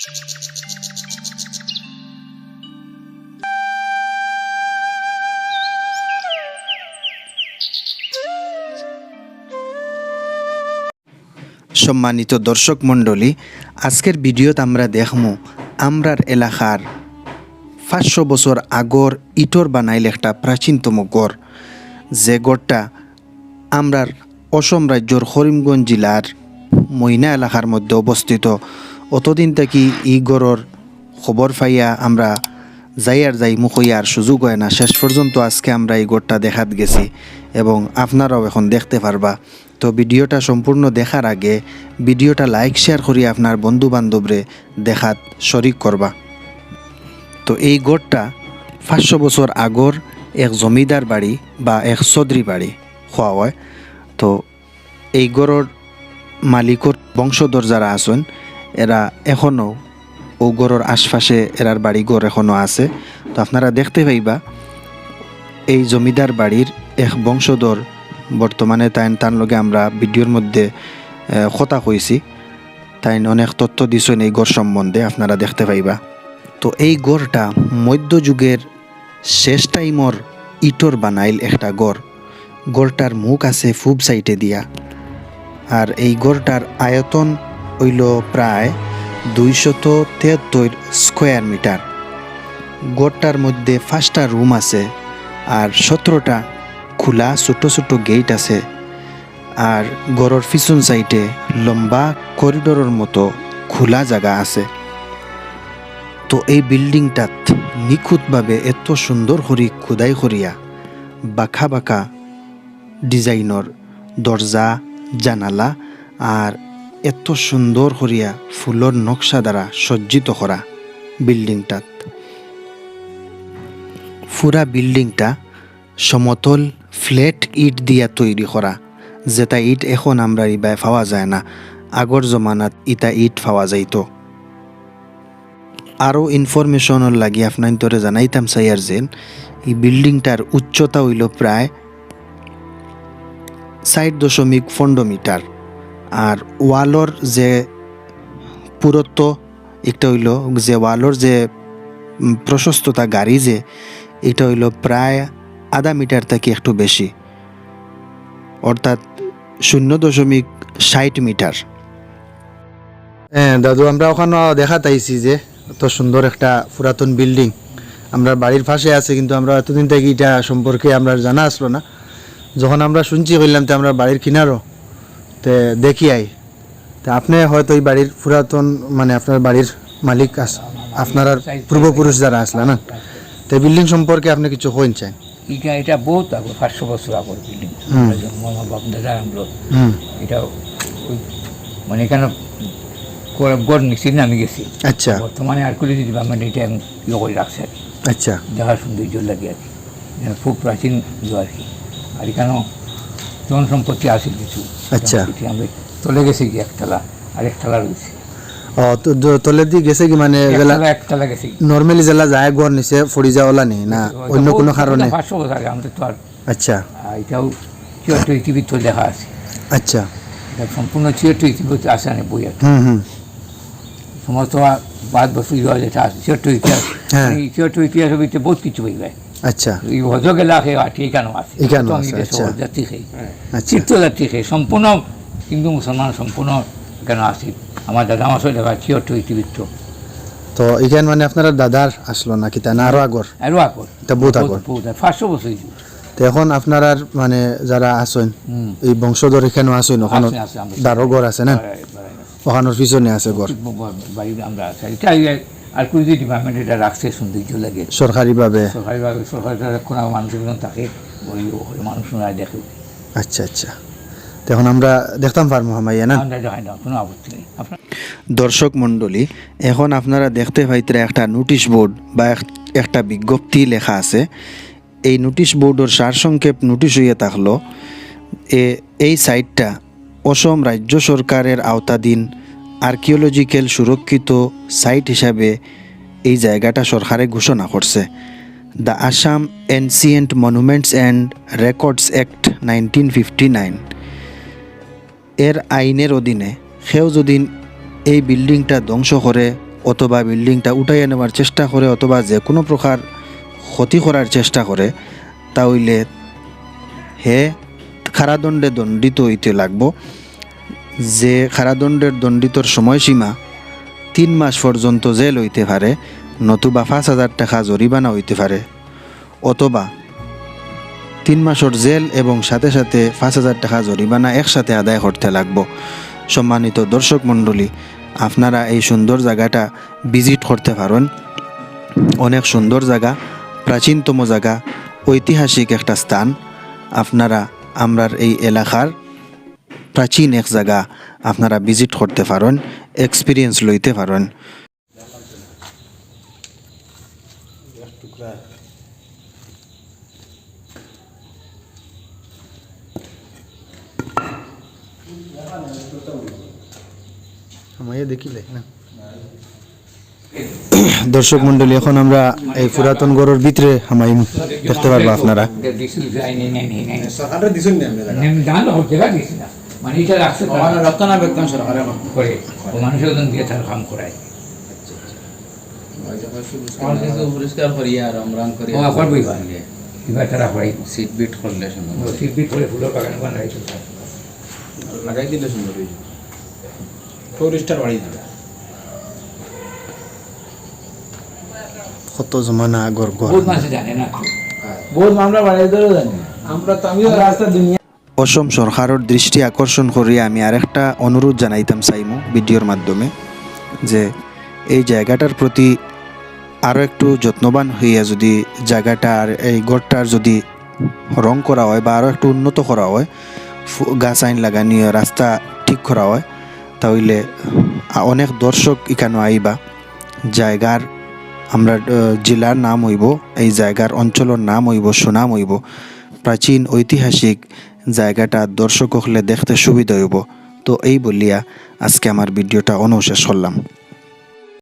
সম্মানিত দর্শক মণ্ডলী, আজকের ভিডিওত আমরা দেখমু আমরার এলাকার পাঁচশো বছর আগর ইটর বানাইল একটা প্রাচীনতম গড়। যে গড়টা আমরার অসম রাজ্যর করিমগঞ্জ জেলার মইনা এলাকার মধ্যে অবস্থিত। অতদিন থেকে ই গড়র খবর পাইয়া আমরা যাই আর যাই মুখ হইয়া আর সুযোগ হয় না। শেষ পর্যন্ত আজকে আমরা এই গড়টা দেখাত গেছি এবং আপনারাও এখন দেখতে পারবা। তো ভিডিওটা সম্পূর্ণ দেখার আগে ভিডিওটা লাইক, শেয়ার করি আপনার বন্ধু বান্ধবরে দেখাত, শরিক করবা। তো এই গড়টা পাঁচশো বছর আগর এক জমিদার বাড়ি বা এক চৌধুরী বাড়ি হওয়া হয়। তো এই গড়ের মালিকর বংশধর যারা আছেন এরা এখনও ও গড়ের আশপাশে এরার বাড়ি ঘর এখনও আছে। তো আপনারা দেখতে পাইবা, এই জমিদার বাড়ির এক বংশধর বর্তমানে তাই তার লগে আমরা ভিডিওর মধ্যে কথা কইছি। তাই অনেক তথ্য দিছেন এই গড় সম্বন্ধে, আপনারা দেখতে পাইবা। তো এই গড়টা মধ্যযুগের শেষ টাইমর ইটর বানাইল একটা গড় গড়টার মুখ আছে ফুব সাইটে দিয়া। আর এই গড়টার আয়তন হইল প্রায় দুইশত তেহাত্তর স্কোয়ার মিটার। গড়টার মধ্যে পাঁচটা রুম আছে আর সতেরোটা খোলা ছোট ছোট গেট আছে আর গড়ের পিছন সাইডে লম্বা করিডোরের মতো খোলা জায়গা আছে। তো এই বিল্ডিংটাত নিখুঁতভাবে এত সুন্দর করি খোদাই করিয়া বাঁকা বাঁকা ডিজাইনর দরজা, জানালা আর এত সুন্দর করিয়া ফুলর নকশা দ্বারা সজ্জিত করা বিল্ডিংটাত। পুরা বিল্ডিংটা সমতল ফ্ল্যাট ইট দিয়া তৈরি করা যেটা ইট এখন আমরা ইবাই পাওয়া যায় না আগর জমানাত ইটা ইট পাওয়া যাইত। আরও ইনফরমেশনের লাগি আপনার তোরে জানাইতাম চাইয়ার যে এই বিল্ডিংটার উচ্চতা হইল প্রায় ষাট দশমিক পনেরো মিটার আর ওয়ালর যে পুরত্ব একটা হইল যে ওয়ালর যে প্রশস্ততা গাড়ি যে, এটা হইল প্রায় আধা মিটার থেকে একটু বেশি। অর্থাৎ শূন্য দশমিক ষাট মিটার। হ্যাঁ দাদু, আমরা ওখানে দেখা তাইছি যে, এত সুন্দর একটা পুরাতন বিল্ডিং। আমরা বাড়ির পাশে আছে, কিন্তু আমরা এতদিন থেকে এটা সম্পর্কে আমরা জানা আসলো না। যখন আমরা শুনছি হইলাম তো আমরা বাড়ির কিনারও তে দেখি আই। তা আপনি হয়তো এই বাড়ির পুরাতন মানে আপনার বাড়ির মালিক আস আপনার পূর্বপুরুষ যারা আসলা না তো বিল্ডিং সম্পর্কে আপনি কিছু কইন চান এটা এটা বহুত আগর পাঁচশো বছর আগর বিল্ডিং। আমার বাপ দাদা আমলো এটা ওই মানে এখানে গড় নিশ্চিত নামে গেছি। আচ্ছা। বর্তমানে আর করে দিবা মানে এটা ইয়ে করে রাখছে আচ্ছা। দেখার সৌন্দর্য লাগে আর কি। খুব প্রাচীন আর কি। আর এখানেও জন সম্পত্তি আছে কিছু। আচ্ছা। আমরা চলে গেছি কি একতলা আর একতলা রয়েছে। ও তো গেছে কি মানে একতলা গেছে নর্মালি জেলা যায় গড় নিচে ফড়ি যাওয়ালা নেই না? অন্য কোনো কারণে? পাঁচশো বছর আগে আমাদের তো আর আচ্ছা। এটাও চিরটো ইতিবৃত্ত দেখা আছে। আচ্ছা। এটা সম্পূর্ণ চিরটো ইতিবৃত্ত আছে না বই। হুম হুম। সমস্ত বাদ ইতিহাস যেটা আছে ছোট্ট ইতিহাস হ্যাঁ। ছোট্ট বহুত কিছু বই যায়। আচ্ছা। এই হজ গেলা আঠি এখানেও আছে। আচ্ছা। জাতি আচ্ছা। চিত্ত জাতি খেয়ে সম্পূর্ণ হিন্দু মুসলমান সম্পূর্ণ এখানে আছে আমার দাদা সঙ্গে দেখা ছোট্ট ইতিবৃত্ত তো এখানে মানে আপনার দাদার আসলো নাকি? তা না আরও আগর। আরও আগর। এটা বহুত আগর। পাঁচশো বছর। তো এখন আপনার মানে যারা আছেন এই বংশধর এখানেও আছেন ওখানে দারো ঘর আছে না? ওখানোর পিছনে আছে ঘর আমরা আর কুড়ি ডিপার্টমেন্ট এটা রাখছে সৌন্দর্য লাগে। সরকারিভাবে? সরকারিভাবে সরকারি কোনো মানুষ যখন থাকে ওই ওই মানুষ নয় দেখে। আচ্ছা আচ্ছা। এখন আমরা দেখতাম পারব হামাইয়া না? আমরা দেখাই না কোনো আপত্তি নেই। দর্শক মণ্ডলী এখন আপনারা দেখতে পাইতে একটা নোটিশ বোর্ড বা এক- একটা বিজ্ঞপ্তি লেখা আছে। এই নোটিশ বোর্ডের সারসংক্ষেপ নোটিশ হইয়া থাকল এ এই সাইটটা অসম রাজ্য সরকারের আওতাধীন আর্কিওলজিক্যাল সুরক্ষিত সাইট হিসাবে এই জায়গাটা সরকারে ঘোষণা করছে। The Assam ancient monuments and records act nineteen fifty nine. এর আইনের অধীনে সেও যদি এই বিল্ডিংটা ধ্বংস করে অথবা বিল্ডিংটা উঠাইয়া নেওয়ার চেষ্টা করে অথবা যে কোনো প্রকার ক্ষতি করার চেষ্টা করে তাহলে হে খারাদণ্ডে দণ্ডিত হইতে লাগবো। যে খারাদণ্ডের দণ্ডিতর সময়সীমা তিন মাস পর্যন্ত জেল হইতে পারে, নতুবা পাঁচ হাজার টাকা জরিমানা হইতে পারে, অথবা তিন মাসের জেল এবং সাথে সাথে পাঁচ হাজার টাকা জরিমানা একসাথে আদায় করতে লাগবো। সম্মানিত দর্শক মণ্ডলী, আপনারা এই সুন্দর জায়গাটা ভিজিট করতে পারেন। অনেক সুন্দর জায়গা, প্রাচীনতম জায়গা, ঐতিহাসিক একটা স্থান। আপনারা আমরার এই এলাকার প্রাচীন এক জায়গা আপনারা ভিজিট করতে পারেন এক্সপিরিয়েন্স লইতে পারেন দেখিলে না দর্শক মন্ডলী এখন আমরা এই পুরাতন গড়ের ভিতরে হামাই দেখতে পারব আপনারা মানে এটা রাখছে রক্ষণাবেক্ষণ সরকারের করে ও মানুষের দিয়ে তার কাম করায়। পরিষ্কার করি আর রং করি ও আবার এবার তারা করাই সিট বিট করলে সুন্দর। সিদ্ধি করে ফুলের বাগান বানাইছে লাগাই দিলে সুন্দর হয়ে ফোর বাড়ি কত জমানা আগর বহুত মানুষ জানে না বহুত মামলা বাড়াই ধরেও জানি আমরা তো আমিও রাস্তা দুনিয়া অসম সরকারের দৃষ্টি আকর্ষণ করিয়া আমি আরেকটা অনুরোধ জানাইতাম চাইমু ভিডিওর মাধ্যমে, যে এই জায়গাটার প্রতি আরও একটু যত্নবান হইয়া যদি জায়গাটার এই গড়টার যদি রং করা হয় বা আরও একটু উন্নত করা হয় গাছ আইন লাগানি রাস্তা ঠিক করা হয়, তাহলে অনেক দর্শক এখানে আইবা। জায়গার আমরা জেলার নাম হইব, এই জায়গার অঞ্চলের নাম হইব, সুনাম হইব। প্রাচীন ঐতিহাসিক জায়গাটা দর্শক হলে দেখতে সুবিধা হইব। তো এই বলিয়া আজকে আমার ভিডিওটা অনুশেষ করলাম।